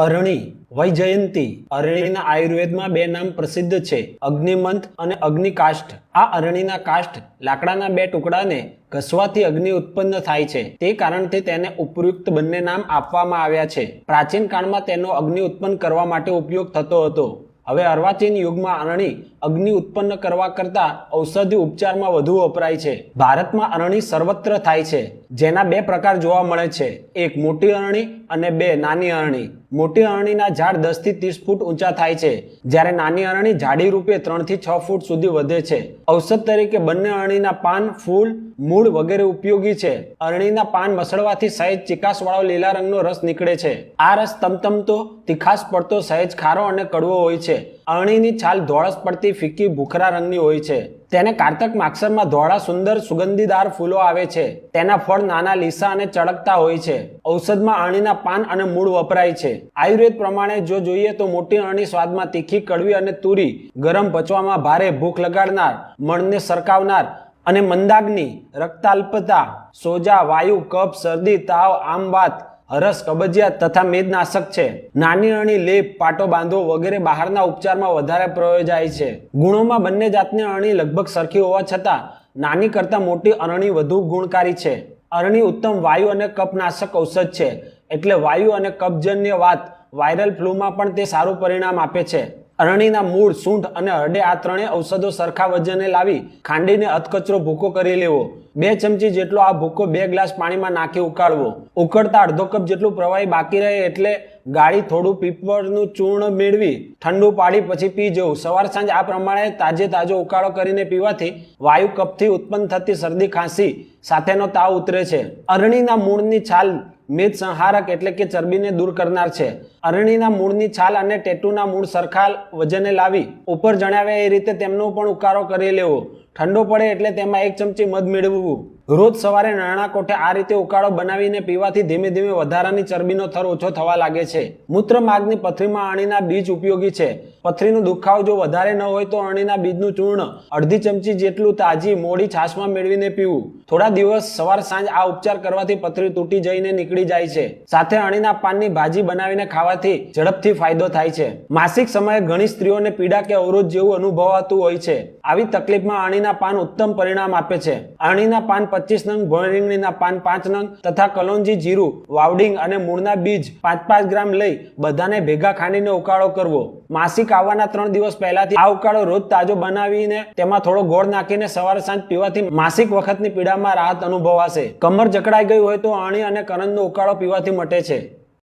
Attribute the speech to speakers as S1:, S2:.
S1: અરણી, વૈજયંતી. અરણીના આયુર્વેદમાં બે નામ પ્રસિદ્ધ છે, અગ્નિમંથ અને અગ્નિકાષ્ઠ. આ અરણીના કાષ્ઠ લાકડાના બે ટુકડાને ઘસવાથી અગ્નિ ઉત્પન્ન થાય છે. તે કારણથી તેને ઉપયુક્ત બંને નામ આપવામાં આવ્યા છે. પ્રાચીન કાળમાં તેનો અગ્નિ ઉત્પન્ન કરવા માટે ઉપયોગ થતો હતો. હવે અર્વાચીન યુગમાં અરણી અગ્નિ ઉત્પન્ન કરવા કરતા ઔષધિ ઉપચારમાં વધુ વપરાય છે. ભારતમાં અરણી સર્વત્ર થાય છે. જેના બે પ્રકાર જોવા મળે છે. એક મોટી અરણી અને બે નાની અરણી. મોટી અરણીના ઝાડ દસથી ત્રીસ ફૂટ ઊંચા થાય છે. જ્યારે નાની અરણી ઝાડી રૂપે ત્રણથી છ ફૂટ સુધી વધે છે. ઔષધ તરીકે બંને અરણીના પાન, ફૂલ, મૂળ વગેરે ઉપયોગી છે. અરણીના પાન મસળવાથી સહેજ ચિકાસવાળો લીલા રંગનો રસ નીકળે છે. આ રસ તમતમતો તીખાશ પડતો સહેજ ખારો અને કડવો હોય છે. અરણીની છાલ ધોળસ પડતી ફીકી ભૂખરા રંગની હોય છે. તેને કારતક માગસરમાં ધોળા સુંદર સુગંધીદાર ફૂલો આવે છે. તેના ફળ નાના લીસા અને ચળકતા હોય છે. ઔષધમાં અરણીના પાન અને મૂળ વપરાય છે. આયુર્વેદ પ્રમાણે જો જોઈએ તો મોટી અરણી સ્વાદમાં તીખી, કડવી અને તુરી, ગરમ પચવામાં ભારે ભૂખ લગાડનાર, મણને સરકાવનાર અને મંદાગ્નિ, રક્તાલ્પતા, સોજા, વાયુ, કફ, શરદી, તાવ, આમ વાત હરસ, કબજિયાત તથા મેદનાશક છે. નાની અણી લેપ, પાટો બાંધવો વગેરે બહારના ઉપચારમાં વધારે પ્રયોજાય છે. ગુણોમાં બંને જાતની અરણી લગભગ સરખી હોવા છતાં, નાની કરતાં મોટી અરણી વધુ ગુણકારી છે. અરણી ઉત્તમ વાયુ અને કફનાશક ઔષધ છે. એટલે વાયુ અને કબજન્ય વાત વાયરલ ફ્લૂમાં પણ તે સારું પરિણામ આપે છે. અરણીના મૂળ સૂંઢ અને હરડે આ ત્રણેય ઔષધો સરખા વજને લાવી ખાંડીને અધકચરો ભૂકો કરી લેવો. બે ચમચી જેટલો આ ભૂકો બે ગ્લાસ પાણીમાં નાખી ઉકાળવો. ઉકળતા અડધો કપ જેટલું પ્રવાહી બાકી રહે એટલે ગાળી થોડું પીપળનું ચૂર્ણ મેળવી ઠંડુ પાડી પછી પી જવું. સવાર સાંજ આ પ્રમાણે તાજે તાજો ઉકાળો કરીને પીવાથી વાયુ કપથી ઉત્પન્ન થતી શરદી ખાંસી સાથેનો તાવ ઉતરે છે. અરણીના મૂળની છાલ મેદ સંહારક એટલે કે ચરબીને દૂર કરનાર છે. અરણીના મૂળની છાલ અને ટેટુના મૂળ સરખા વજને લાવી ઉપર જણાવ્યા એ રીતે તેમનો પણ ઉકારો કરી લેવો. ઠંડો પડે એટલે તેમાં એક ચમચી મધ મેળવવું. રોજ સવારે નાણા કોઠે આ રીતે ઉકાળો બનાવીને પીવાથી ધીમે ધીમે વધારાની ચરબીનો થર ઓછો થવા લાગે છે. મૂત્ર માર્ગની પથરીમાં અણીના બીજ ઉપયોગી છે. પથરીનો દુખાવો જો વધારે ન હોય તો અણીના બીજનું ચૂર્ણ અડધી ચમચી જેટલું તાજી મોડી છાશમાં મેળવીને પીવું. થોડા દિવસ સવાર સાંજ આ ઉપચાર કરવાથી પથરી તૂટી જઈને નીકળી જાય છે. સાથે અણીના પાનની ભાજી બનાવીને ખાવાથી ઝડપથી ફાયદો થાય છે. માસિક સમયે ઘણી સ્ત્રીઓને પીડા કે અવરોધ જેવું અનુભવાતું હોય છે. આવી તકલીફમાં અણીના પાન ઉત્તમ પરિણામ આપે છે. અણીના પાન પચીસ નંગ ભોયરીંગણીના પાન પાંચ નંગ તથા કલોંજી જીરું, વાવડિંગ અને મૂળના બીજ પાંચ પાંચ ગ્રામ લઈ બધાને ભેગા ખાંડીને ઉકાળો કરવો. માસિક આવવાના ત્રણ દિવસ પહેલાથી આ ઉકાળો રોજ તાજો બનાવીને તેમાં થોડો ગોળ નાખીને સવારે સાંજ પીવાથી માસિક વખતની પીડામાં રાહત અનુભવાશે. કમર જકડાઈ ગઈ હોય તો અણી અને કરંજનો ઉકાળો પીવાથી મટે છે.